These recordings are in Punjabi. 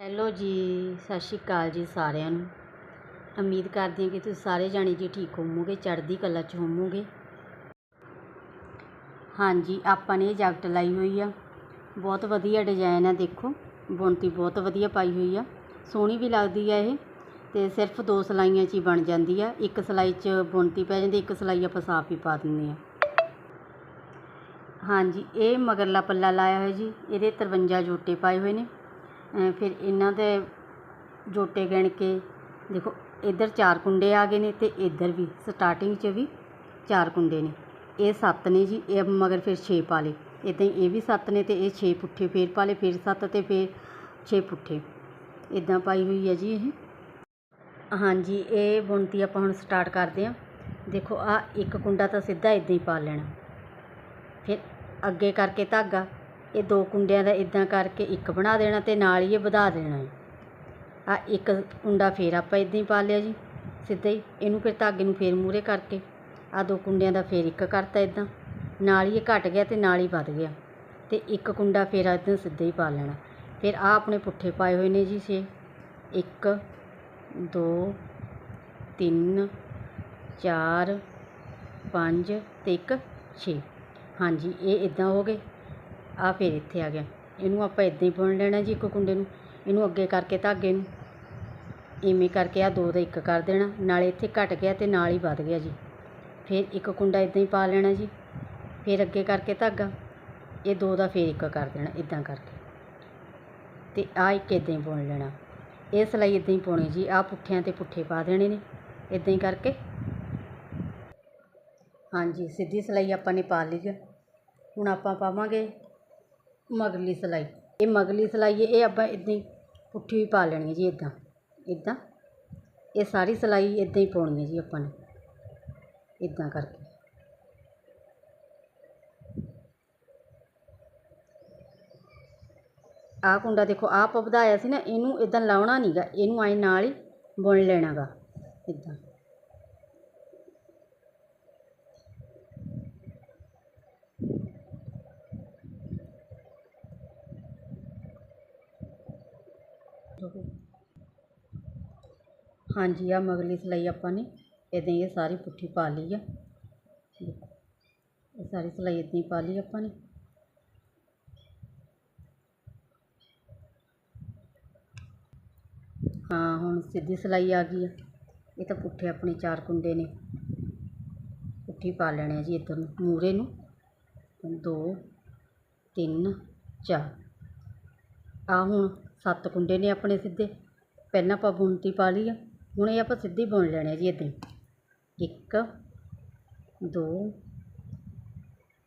ਹੈਲੋ ਜੀ, ਸਤਿ ਸ਼੍ਰੀ ਅਕਾਲ ਜੀ ਸਾਰਿਆਂ ਨੂੰ। ਉਮੀਦ ਕਰਦੀ ਹਾਂ ਕਿ ਤੁਸੀਂ ਸਾਰੇ ਜਾਣੇ ਜੀ ਠੀਕ ਹੋਵੋਗੇ, ਚੜ੍ਹਦੀ ਕਲਾ 'ਚ ਹੋਵੋਗੇ। ਹਾਂਜੀ, ਆਪਾਂ ਨੇ ਇਹ ਜੈਕਟ ਲਾਈ ਹੋਈ ਆ। ਬਹੁਤ ਵਧੀਆ ਡਿਜ਼ਾਈਨ ਆ, ਦੇਖੋ। ਬੁਣਤੀ ਬਹੁਤ ਵਧੀਆ ਪਾਈ ਹੋਈ ਆ। ਸੋਹਣੀ ਵੀ ਲੱਗਦੀ ਆ ਇਹ। ਤੇ ਸਿਰਫ ਦੋ ਸਿਲਾਈਆਂ 'ਚ ਹੀ ਬਣ ਜਾਂਦੀ ਆ। ਇੱਕ ਸਿਲਾਈ 'ਚ ਬੁਣਤੀ ਪੈ ਜਾਂਦੀ, ਇੱਕ ਸਿਲਾਈ ਆਪਾਂ ਸਾਫ਼ ਹੀ ਪਾ ਦਿੰਦੇ ਆ। ਹਾਂਜੀ, ਇਹ ਮਗਰਲਾ ਪੱਲਾ ਲਾਇਆ ਹੋਇਆ ਜੀ। ਇਹਦੇ 53 ਜੋਟੇ ਪਾਏ ਹੋਏ ਨੇ। ਫਿਰ ਇਹਨਾਂ ਦੇ ਜੋਟੇ ਗਿਣ ਕੇ, ਦੇਖੋ ਇੱਧਰ ਚਾਰ ਕੁੰਡੇ ਆ ਗਏ ਨੇ ਅਤੇ ਇੱਧਰ ਵੀ ਸਟਾਰਟਿੰਗ 'ਚ ਵੀ ਚਾਰ ਕੁੰਡੇ ਨੇ। ਇਹ ਸੱਤ ਨੇ ਜੀ, ਇਹ ਮਗਰ ਫਿਰ ਛੇ ਪਾ ਲਏ। ਇੱਦਾਂ ਹੀ ਇਹ ਵੀ ਸੱਤ ਨੇ ਅਤੇ ਇਹ ਛੇ ਪੁੱਠੇ ਫੇਰ ਪਾ ਲਏ, ਫਿਰ ਸੱਤ ਅਤੇ ਫਿਰ ਛੇ ਪੁੱਠੇ। ਇੱਦਾਂ ਪਾਈ ਹੋਈ ਹੈ ਜੀ ਇਹ। ਹਾਂਜੀ, ਇਹ ਬੁਣਤੀ ਆਪਾਂ ਹੁਣ ਸਟਾਰਟ ਕਰਦੇ ਹਾਂ। ਦੇਖੋ ਆ ਇੱਕ ਕੁੰਡਾ ਤਾਂ ਸਿੱਧਾ ਇੱਦਾਂ ਹੀ ਪਾ ਲੈਣਾ। ਫਿਰ ਅੱਗੇ ਕਰਕੇ ਧਾਗਾ। ਇਹ ਦੋ ਕੁੰਡਿਆਂ ਦਾ ਇਦਾਂ ਕਰਕੇ ਇੱਕ ਬਣਾ ਦੇਣਾ ਤੇ ਨਾਲ ਹੀ ਇਹ ਵਧਾ ਦੇਣਾ ਹੈ ਆ ਇੱਕ ਕੁੰਡਾ ਫੇਰ ਆਪਾਂ ਇਦਾਂ ਹੀ ਪਾ ਲਿਆ ਜੀ, ਸਿੱਧਾ ਹੀ। ਇਹਨੂੰ ਫਿਰ ਧਾਗੇ ਨੂੰ ਫੇਰ ਮੂਰੇ ਕਰਕੇ ਆ ਦੋ ਕੁੰਡਿਆਂ ਦਾ ਫੇਰ ਇੱਕ ਕਰਤਾ ਇਦਾਂ ਨਾਲ ਹੀ ਇਹ ਘਟ ਗਿਆ ਤੇ ਨਾਲ ਹੀ ਵੱਧ ਗਿਆ। ਤੇ ਇੱਕ ਕੁੰਡਾ ਫੇਰ ਇਦਾਂ ਸਿੱਧਾ ਹੀ ਪਾ ਲੈਣਾ। ਫਿਰ ਆ ਆਪਣੇ ਪੁੱਠੇ ਪਾਏ ਹੋਏ ਨੇ ਜੀ ਛੇ। ਇੱਕ, ਦੋ, ਤਿੰਨ, ਚਾਰ, ਪੰਜ ਤੇ ਇੱਕ ਛੇ। ਹਾਂਜੀ, ਇਹ ਇਦਾਂ ਹੋ ਗਏ। ਆਹ ਫਿਰ ਇੱਥੇ ਆ ਗਿਆ। ਇਹਨੂੰ ਆਪਾਂ ਇਦਾਂ ਹੀ ਬੁਣ ਲੈਣਾ ਜੀ ਇੱਕ ਕੁੰਡੇ ਨੂੰ। ਇਹਨੂੰ ਅੱਗੇ ਕਰਕੇ ਧਾਗੇ ਨੂੰ। ਇਵੇਂ ਕਰਕੇ ਆ ਦੋ ਦਾ ਇੱਕ ਕਰ ਦੇਣਾ। ਨਾਲੇ ਇੱਥੇ ਘਟ ਗਿਆ ਤੇ ਨਾਲ ਹੀ ਵੱਧ ਗਿਆ ਜੀ। ਫਿਰ ਇੱਕ ਕੁੰਡਾ ਇਦਾਂ ਹੀ ਪਾ ਲੈਣਾ ਜੀ। ਫਿਰ ਅੱਗੇ ਕਰਕੇ ਧਾਗਾ। ਇਹ ਦੋ ਦਾ ਫਿਰ ਇੱਕ ਕਰ ਦੇਣਾ ਇਦਾਂ ਕਰਕੇ। ਤੇ ਆ ਇੱਕ ਇਦਾਂ ਹੀ ਬੁਣ ਲੈਣਾ। ਇਹ ਸਿਲਾਈ ਇਦਾਂ ਹੀ ਪਾਉਣੀ ਜੀ। ਆ ਪੁੱਠਿਆਂ ਤੇ ਪੁੱਠੇ ਪਾ ਦੇਣੇ ਨੇ। ਇਦਾਂ ਹੀ ਕਰਕੇ। ਹਾਂਜੀ, ਸਿੱਧੀ ਸਿਲਾਈ ਆਪਾਂ ਨੇ ਪਾ ਲਈ ਹੈ ਹੁਣ ਆਪਾਂ ਪਾਵਾਂਗੇ ਮਗਰਲੀ ਸਿਲਾਈ। ਇਹ ਮਗਰਲੀ ਸਿਲਾਈ ਇਹ ਆਪਾਂ ਇੱਦਾਂ ਹੀ ਪੁੱਠੀ ਵੀ ਪਾ ਲੈਣੀ ਹੈ ਜੀ ਇੱਦਾਂ ਇੱਦਾਂ ਇਹ ਸਾਰੀ ਸਿਲਾਈ ਇੱਦਾਂ ਹੀ ਪਾਉਣੀ ਹੈ ਜੀ ਆਪਾਂ ਨੇ ਇੱਦਾਂ ਕਰਕੇ। ਆਹ ਕੁੰਡਾ ਦੇਖੋ ਆਪ ਵਧਾਇਆ ਸੀ ਨਾ, ਇਹਨੂੰ ਇਦਾਂ ਲਾਉਣਾ ਨਹੀਂਗਾ ਇਹਨੂੰ ਆਏ ਨਾਲ ਹੀ ਬੁਣ ਲੈਣਾਗਾ ਇਦਾਂ ਹਾਂਜੀ ਆ ਮਗਲੀ ਸਲਾਈ ਆਪਾਂ ਨੇ ਇਦਾਂ ਇਹ ਸਾਰੀ ਪੁੱਠੀ ਪਾ ਲਈ ਆ। ਇਹ ਸਾਰੀ ਸਲਾਈ ਇਦਾਂ ਹੀ ਪਾ ਲਈ ਆਪਾਂ ਨੇ। ਹਾਂ, ਹੁਣ ਸਿੱਧੀ ਸਲਾਈ ਆ ਗਈ ਆ। ਇਹ ਤਾਂ ਪੁੱਠੇ ਆਪਣੇ ਚਾਰ ਕੁੰਡੇ ਨੇ। ਪੁੱਠੀ ਪਾ ਲੈਣੇ ਆ ਜੀ ਇੱਧਰ ਨੂੰ ਮੂਰੇ ਨੂੰ। 2 3 4 ਆਹ ਹੁਣ ਸੱਤ ਕੁੰਡੇ ਨੇ ਆਪਣੇ ਸਿੱਧੇ। ਪਹਿਲਾਂ ਆਪਾਂ ਬੁਣਤੀ ਪਾ ਲਈ ਆ। ਹੁਣ ਇਹ ਆਪਾਂ ਸਿੱਧੀ ਬੁਣ ਲੈਣੇ ਆ ਜੀ ਇੱਦਾਂ ਹੀ। ਇੱਕ, ਦੋ,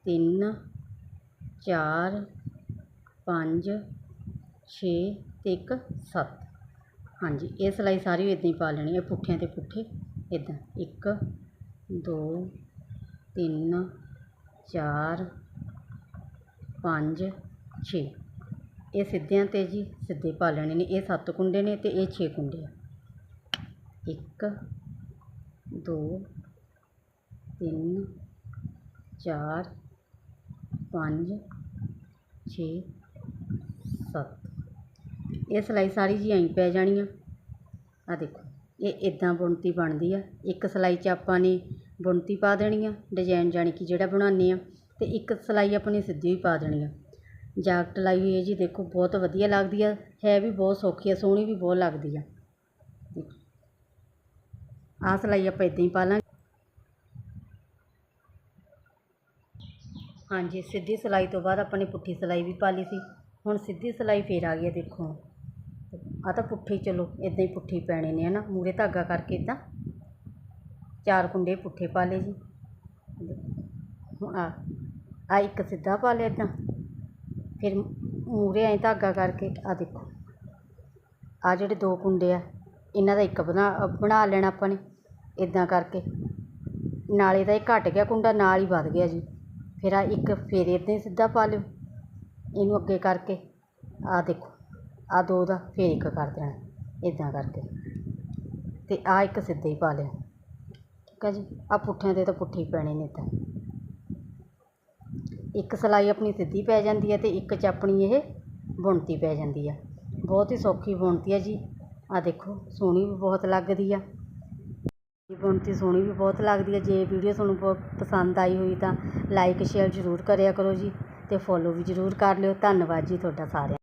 ਤਿੰਨ, ਚਾਰ, ਪੰਜ, ਛੇ ਅਤੇ ਇੱਕ, ਸੱਤ। ਹਾਂਜੀ, ਇਹ ਸਿਲਾਈ ਸਾਰੀ ਇੱਦਾਂ ਹੀ ਪਾ ਲੈਣੀ ਹੈ ਪੁੱਠਿਆਂ 'ਤੇ ਪੁੱਠੇ। ਇੱਦਾਂ, ਇੱਕ, ਦੋ, ਤਿੰਨ, ਚਾਰ, ਪੰਜ, ਛੇ। ਇਹ ਸਿੱਧਿਆਂ ਤੇ ਜੀ, ਸਿੱਧੇ ਪਾ ਲੈਣੇ ਨੇ। ਇਹ ਸੱਤ ਕੁੰਡੇ ਨੇ ਅਤੇ ਇਹ ਛੇ ਕੁੰਡੇ ਆ। ਇੱਕ, ਦੋ, ਤਿੰਨ, ਚਾਰ, ਪੰਜ, ਛੇ, ਸੱਤ। ਇਹ ਸਿਲਾਈ ਸਾਰੀ ਜੀ ਐਂ ਪੈ ਜਾਣੀ ਆ। ਆ ਦੇਖੋ, ਇਹ ਇਦਾਂ ਬੁਣਤੀ ਬਣਦੀ ਆ। ਇੱਕ ਸਿਲਾਈ 'ਚ ਆਪਾਂ ਨੇ ਬੁਣਤੀ ਪਾ ਦੇਣੀ ਆ ਡਿਜ਼ਾਈਨ ਜਾਣੀ ਕਿ ਜਿਹੜਾ ਬਣਾਉਂਦੇ ਆ। ਅਤੇ ਇੱਕ ਸਿਲਾਈ ਆਪਣੀ ਸਿੱਧੀ ਵੀ ਪਾ ਦੇਣੀ ਆ। ਜਾਕਟ ਲਾਈ ਹੋਈ ਹੈ ਜੀ, ਦੇਖੋ, ਬਹੁਤ ਵਧੀਆ ਲੱਗਦੀ ਆ। ਹੈ ਵੀ ਬਹੁਤ ਸੌਖੀ ਆ, ਸੋਹਣੀ ਵੀ ਬਹੁਤ ਲੱਗਦੀ ਆ। ਆਹ ਸਿਲਾਈ ਆਪਾਂ ਇਦਾਂ ਹੀ ਪਾ ਲਾਂਗੇ। ਹਾਂਜੀ, ਸਿੱਧੀ ਸਿਲਾਈ ਤੋਂ ਬਾਅਦ ਆਪਾਂ ਨੇ ਪੁੱਠੀ ਸਿਲਾਈ ਵੀ ਪਾ ਲਈ ਸੀ। ਹੁਣ ਸਿੱਧੀ ਸਿਲਾਈ ਫੇਰ ਆ ਗਈ ਹੈ ਦੇਖੋ। ਆ ਤਾਂ ਪੁੱਠੀ, ਚਲੋ, ਇਦਾਂ ਹੀ ਪੁੱਠੀ ਪੈਣੇ ਨੇ, ਹਨਾ। ਮੂਰੇ ਧਾਗਾ ਕਰਕੇ ਇਦਾਂ। ਚਾਰ ਕੁੰਡੇ ਪੁੱਠੇ ਪਾ ਲਏ ਜੀ। ਹੁਣ ਆ ਆ ਇੱਕ ਸਿੱਧਾ ਪਾ ਲਿਆ ਇਦਾਂ। ਫਿਰ ਮੂਹਰੇ ਐਂ ਧਾਗਾ ਕਰਕੇ, ਆਹ ਦੇਖੋ। ਆਹ ਜਿਹੜੇ ਦੋ ਕੁੰਡੇ ਆ, ਇਹਨਾਂ ਦਾ ਇੱਕ ਬਣਾ ਬਣਾ ਲੈਣਾ ਆਪਾਂ ਨੇ ਇੱਦਾਂ ਕਰਕੇ। ਨਾਲੇ ਦਾ ਇਹ ਘੱਟ ਗਿਆ ਕੁੰਡਾ, ਨਾਲ ਹੀ ਵੱਧ ਗਿਆ ਜੀ। ਫਿਰ ਆਹ ਇੱਕ ਫਿਰ ਇੱਦਾਂ ਹੀ ਸਿੱਧਾ ਪਾ ਲਿਓ। ਇਹਨੂੰ ਅੱਗੇ ਕਰਕੇ, ਆਹ ਦੇਖੋ, ਆਹ ਦੋ ਦਾ ਫਿਰ ਇੱਕ ਕਰ ਦੇਣਾ ਇੱਦਾਂ ਕਰਕੇ। ਅਤੇ ਆਹ ਇੱਕ ਸਿੱਧਾ ਹੀ ਪਾ ਲਿਆ ਠੀਕ ਆ ਜੀ? ਆਹ ਪੁੱਠਿਆਂ ਦੇ ਤਾਂ ਪੁੱਠੇ ਹੀ ਪੈਣੇ ਨੇ ਤਾਂ। ਇੱਕ ਸਿਲਾਈ ਆਪਣੀ ਸਿੱਧੀ ਪੈ ਜਾਂਦੀ ਹੈ ਅਤੇ ਇੱਕ 'ਚ ਆਪਣੀ ਇਹ ਬੁਣਤੀ ਪੈ ਜਾਂਦੀ ਆ। ਬਹੁਤ ਹੀ ਸੌਖੀ ਬੁਣਤੀ ਆ ਜੀ। ਆਹ ਦੇਖੋ, ਸੋਹਣੀ ਵੀ ਬਹੁਤ ਲੱਗਦੀ ਆ। ਬੁਣਤੀ ਸੋਹਣੀ ਵੀ ਬਹੁਤ ਲੱਗਦੀ ਆ। ਜੇ ਵੀਡੀਓ ਤੁਹਾਨੂੰ ਬਹੁਤ ਪਸੰਦ ਆਈ ਹੋਈ ਤਾਂ ਲਾਈਕ, ਸ਼ੇਅਰ ਜ਼ਰੂਰ ਕਰਿਆ ਕਰੋ ਜੀ ਅਤੇ ਫੋਲੋ ਵੀ ਜ਼ਰੂਰ ਕਰ ਲਿਓ। ਧੰਨਵਾਦ ਜੀ ਤੁਹਾਡਾ ਸਾਰਿਆਂ